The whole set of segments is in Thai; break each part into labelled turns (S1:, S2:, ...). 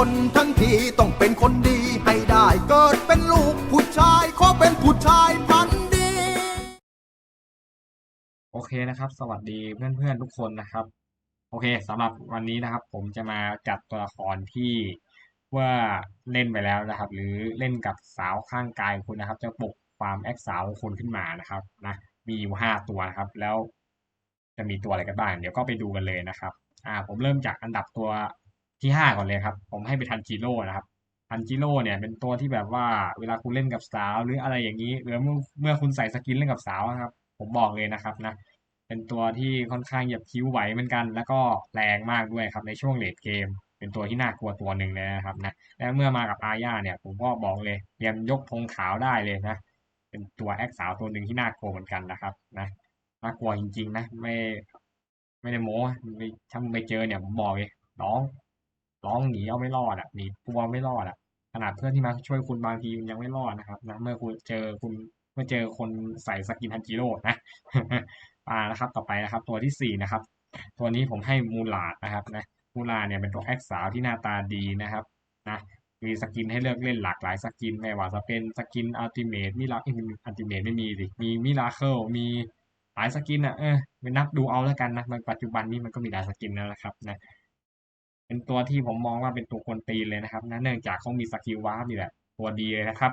S1: คนทั้งทีต้องเป็นคนดีให้ได้เกิดเป็นลูกผู้ชายขอเป็นผู้ชายพันธุ์ดี
S2: โอเคนะครับ สวัสดีเพื่อนๆทุกคนนะครับ โอเคสำหรับวันนี้นะครับ ผมจะมาจัดตัวละครที่ว่าเล่นไปแล้วนะครับ หรือเล่นกับสาวข้างกายคุณนะครับ จะปลุกความแอคสาวคุณขึ้นมานะครับนะมีอยู่ห้าตัวนะครับ แล้วจะมีตัวอะไรกันบ้างเดี๋ยวก็ไปดูกันเลยนะครับ อ่า ผมเริ่มจากอันดับตัว ที่ห้าก่อนเลยครับ ผมให้ไปทันจิโร่นะครับทันจิโร่เนี่ยเป็นตัวที่แบบว่าเวลาคุณเล่นกับสาว หรืออะไรอย่างนี้หรือเมื่อเมื่อคุณใส่สกินเล่นกับสาวนะครับ ผมบอกเลยนะครับนะเป็นตัวที่ค่อนข้างเหยียบคิ้วไหวเหมือนกัน แล้วก็แรงมากด้วยครับในช่วงเลดเกม เป็นตัวที่น่ากลัวตัวหนึ่งเลยนะครับนะและเมื่อมากับอาญาเนี่ยผมก็บอกเลยเตรียมยกธงขาวได้เลยนะเป็นตัวแอคสาวตัวหนึ่งที่น่ากลัวเหมือนกันนะครับนะน่ากลัวจริงๆนะไม่ไม่ได้โม้ไม่ถ้าไม่เจอเนี่ยผมบอกเลยร้อง ร้องหนีเอาไม่รอดอะหนีตัวไม่รอดอะขนาดเพื่อนที่มาช่วยคุณบางทียังไม่รอดนะครับนะเมื่อคุณเจอคุณเมื่อเจอคนใส่สกินทันจิโร่นะอ่านะครับ ต่อไปนะครับ ตัวที่สี่นะครับ ตัวนี้ผมให้มูลาดนะครับนะมูลาเนี่ยเป็นตัวแอคสาวที่หน้าตาดีนะครับนะมีสกินให้เลือกเล่นหลากหลายสกินไม่ว่าจะเป็นสกินอัลติเมทมิลาอัลติเมทไม่มีสิมีมิราเคิลมีหลายสกินอะเออไปนับดูเอาแล้วกันนะมันปัจจุบันนี้มันก็มีหลายสกินแล้วนะครับนะ เป็นตัวที่ผมมองว่าเป็นตัวกวนตีนเลยนะครับนะเนื่องจากเขามีสกิลวาร์ปนี่แหละ ตัวดีเลยนะครับ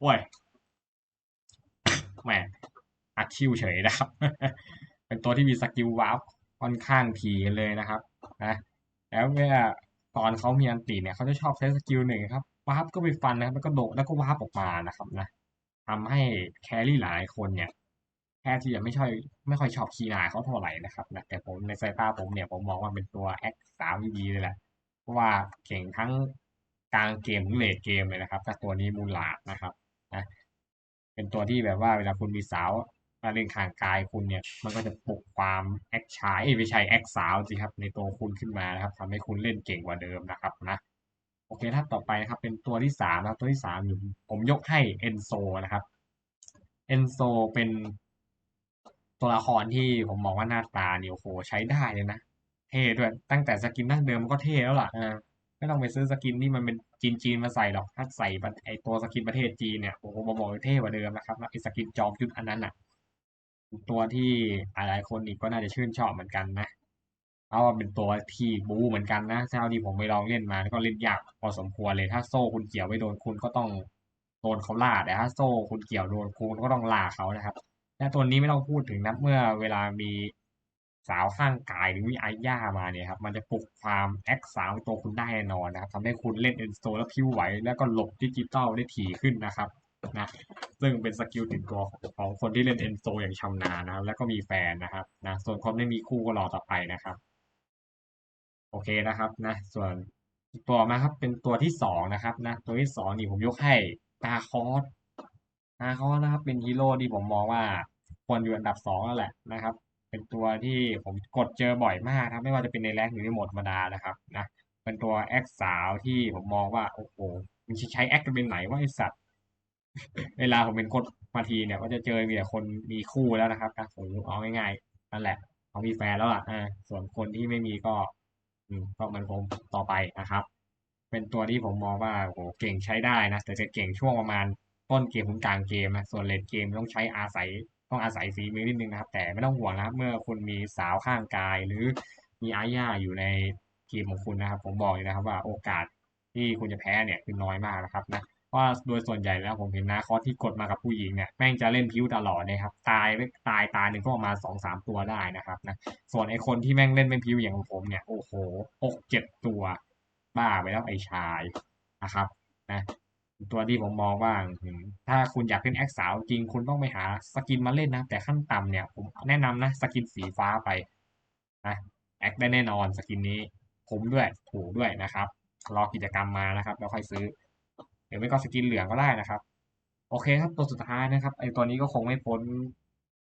S2: โอ้ยแหมอัดชิวเฉยนะครับ เป็นตัวที่มีสกิลวาร์ปค่อนข้างทีเลยนะครับนะแล้วเมื่อตอนเขามีอันตีเนี่ยเขาจะชอบใช้สกิลหนึ่งครับวาร์ปก็ไปฟันนะครับแล้วก็โดดแล้วก็วาร์ปออกมานะครับนะทำให้แครี่หลายคนเนี่ย แค่ที่จะไม่ค่อยไม่ค่อยชอบคีนาเขาเท่าไหร่นะครับนะแต่ผมในสายตาผมเนี่ยผมมองว่าเป็นตัวแอคสามดีเลยแหละเพราะว่าเก่งทั้งกลางเกมเลดเกมเลยนะครับแต่ตัวนี้มูลาดนะครับนะเป็นตัวที่แบบว่าเวลาคุณมีสาวมาเล่นขางกายคุณเนี่ย มันก็จะปลุกความแอคชายไม่ใช่แอคสาวสิครับ ในตัวคุณขึ้นมานะครับทำให้คุณเล่นเก่งกว่าเดิมนะครับนะโอเคถ้าต่อไปนะครับ เป็นตัวที่สามนะตัวที่สามอยู่ผมยกให้เอนโซนะครับเอนโซเป็น ตัวละครที่ผมมองว่าหน้าตาเนี่ยโอ้โหใช้ได้เลยนะเท่ด้วยตั้งแต่สกินดั้งเดิมมันก็เท่แล้วล่ะเออไม่ต้องไปซื้อสกินที่มันเป็นจีนจีนๆมาใส่หรอกถ้าใส่ไอตัวสกินประเทศจีนเนี่ยโอ้โหบอกเลยเท่กว่าเดิมนะครับไอสกินจอมยุทธอันนั้นอะ ตัวที่หลายคนอีกก็น่าจะชื่นชอบเหมือนกันนะเพราะว่าเป็นตัวที่บู๊เหมือนกันนะเท่าที่ผมไปลองเล่นมาก็เล่นยากพอสมควรเลยถ้าโซ่คุณเกี่ยวไปโดนคุณก็ต้องโดนเขาล่าแต่ถ้าโซ่คุณเกี่ยวโดนคุณก็ต้องล่าเขานะครับ และตัวนี้ไม่ต้องพูดถึงนะเมื่อเวลามีสาวข้างกายหรือมีไอาย่ามาเนี่ยครับ มันจะปลุกความแอคสาวตัวคุณได้แน่นอนนะครับทำให้คุณเล่นเอ็นสโตแล้วพิ้วไหว แล้วก็หลบดิจิตอลได้ถี่ขึ้นนะครับนะซึ่งเป็นสกิลติดตัวของคนที่เล่นเอ็นโตอย่างชำนาญนะครับ แล้วก็มีแฟนนะครับนะส่วนคนไม่มีคู่ก็รอต่อไปนะครับ โอเคนะครับนะ ส่วนตัวมาครับเป็นตัวที่สองนะครับนะตัวที่สองนี่ผมยกให้ตาคอส นาคอสนะครับเป็นฮีโร่ที่ผมมองว่าควรอยู่อันดับสองแล้วแหละนะครับ เป็นตัวที่ผมกดเจอบ่อยมากครับไม่ว่าจะเป็นในแรงหรือในโหมดธรรมดานะครับนะเป็นตัวแอคสาวที่ผมมองว่าโอ้โหมันใช้แอคกันเป็นไหนว่าไอสัตว์เวลาผมเป็นคนมาทีเนี่ย ก็จะเจอมีแต่คนมีคู่แล้วนะครับนะผมเอาง่ายๆนั่นแหละเขามีแฟนแล้วล่ะอ่าส่วนคนที่ไม่มีก็ อืมก็เหมันผมต่อไปนะครับ เป็นตัวที่ผมมองว่าโอ้โหเก่งใช้ได้นะแต่จะเก่งช่วงประมาณ ต้นเกมถึงกลางเกมนะส่วนเลดเกมต้องใช้อาศัยต้องอาศัยฝีมือนิดนึงนะครับ แต่ไม่ต้องห่วงนะครับ เมื่อคุณมีสาวข้างกายหรือมีอาญาอยู่ในทีมของคุณนะครับ ผมบอกเลยนะครับว่าโอกาสที่คุณจะแพ้เนี่ยคือน้อยมากนะครับนะเพราะว่าโดยส่วนใหญ่แล้วผมเห็นนาคอสที่กดมากับผู้หญิงเนี่ยแม่งจะเล่นพิ้วตลอดนะครับ ตายตายตาหนึ่งก็ประมาสองสามตัวได้นะครับนะส่วนไอคนที่แม่งเล่นเป็นพิ้วอย่างผมเนี่ยโอ้โหหกเจ็ดตัว บ้าไปแล้วไอชายนะครับนะ ตัวที่ผมมองว่าถ้าคุณอยากเล่นแอคสาวจริงคุณต้องไปหาสกินมาเล่นนะ แต่ขั้นต่ำเนี่ย ผมแนะนำนะ สกินสีฟ้าไปนะแอคได้แน่นอนสกินนี้คุ้มด้วยถูกด้วยนะครับ รอกิจกรรมมานะครับ แล้วค่อยซื้อหรือไม่ก็สกินเหลืองก็ได้นะครับ โอเคครับตัวสุดท้ายนะครับไอตัวนี้ก็คงไม่พ้น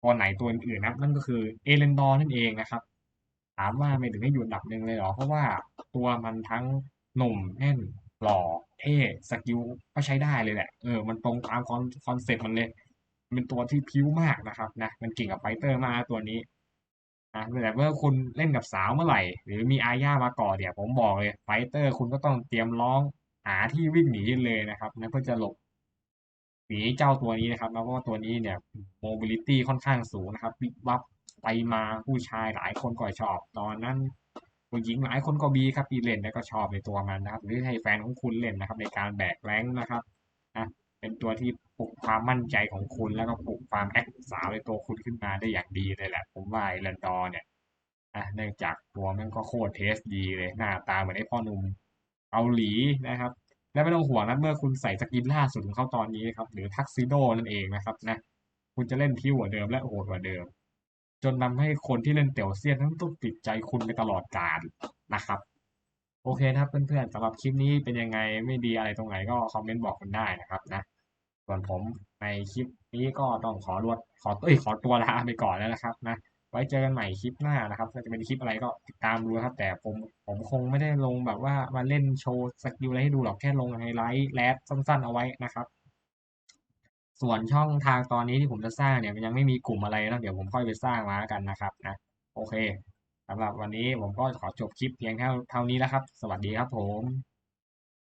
S2: ตัวไหนตัวอื่นนะนั่นก็คือเอเลนดอร์นั่นเองนะครับ ถามว่าไม่ถึงให้อยู่อันดับหนึ่งเลยหรอเพราะว่าตัวมันทั้งหนุ่มแน่น หล่อเท่สกิลก็ใช้ได้เลยแหละเออมันตรงตามคอนคอนเซ็ปต์มันเลยเป็นตัวที่พิ้วมากนะครับนะมันเก่งกับไฟเตอร์มากตัวนี้นะแต่เมื่อคุณเล่นกับสาวเมื่อไหร่ หรือมีอาญามาก่อนเนี่ยผมบอกเลยไฟเตอร์คุณก็ต้องเตรียมร้องหาที่วิ่งหนีเลยนะครับนะเพื่อจะหลบหนีเจ้าตัวนี้นะครับเพราะว่าตัวนี้เนี่ยโมบิลิตี้ค่อนข้างสูงนะครับวิบวับไปมาผู้ชายหลายคนก็ชอบ ตอนนั้น ผู้หญิงหลายคนก็บีครับอีเลนเนี่ยก็ชอบในตัวมันนะครับ หรือให้แฟนของคุณเล่นนะครับ ในการแบกแรงนะครับนะเป็นตัวที่ปลุกความมั่นใจของคุณแล้วก็ปลุกความแอคสาวในตัวคุณขึ้นมาได้อย่างดีเลยแหละ ผมว่าไอแลนดอเนี่ยอะเนื่องจากตัวมันก็โคตรเทสดีเลยหน้าตาเหมือนไอ้พ่อหนุ่มเกาหลีนะครับ และไม่ต้องห่วงนะเมื่อคุณใส่สกินล่าสุดของเขาตอนนี้ครับหรือทักซิโดนั่นเองนะครับนะคุณจะเล่นพิวกว่าเดิมและโหดกว่าเดิม จนทำให้คนที่เล่นเตียวเซียนนั้นต้องติดใจคุณไปตลอดกาลนะครับ โอเคนะครับเพื่อนๆสำหรับคลิปนี้เป็นยังไงไม่ดีอะไรตรงไหนก็คอมเมนต์บอกกันได้นะครับนะส่วนผมในคลิปนี้ก็ต้องขอรวดขอเอ้ยขอตัวลาไปก่อนแล้วนะครับนะไว้เจอกันใหม่คลิปหน้านะครับจะเป็นคลิปอะไรก็ติดตามดูครับ แต่ผมผมคงไม่ได้ลงแบบว่ามาเล่นโชว์สกิลอะไรให้ดูหรอกแค่ลงไฮไลท์แรดสั้นๆเอาไว้นะครับ ส่วนช่องทางตอนนี้ที่ผมจะสร้างเนี่ยมันยังไม่มีกลุ่มอะไรนะเดี๋ยวผมค่อยไปสร้างมาแล้วกันนะครับนะโอเคสำหรับวันนี้ผมก็ขอจบคลิปเพียงแค่เท่านี้แล้วครับ สวัสดีครับผม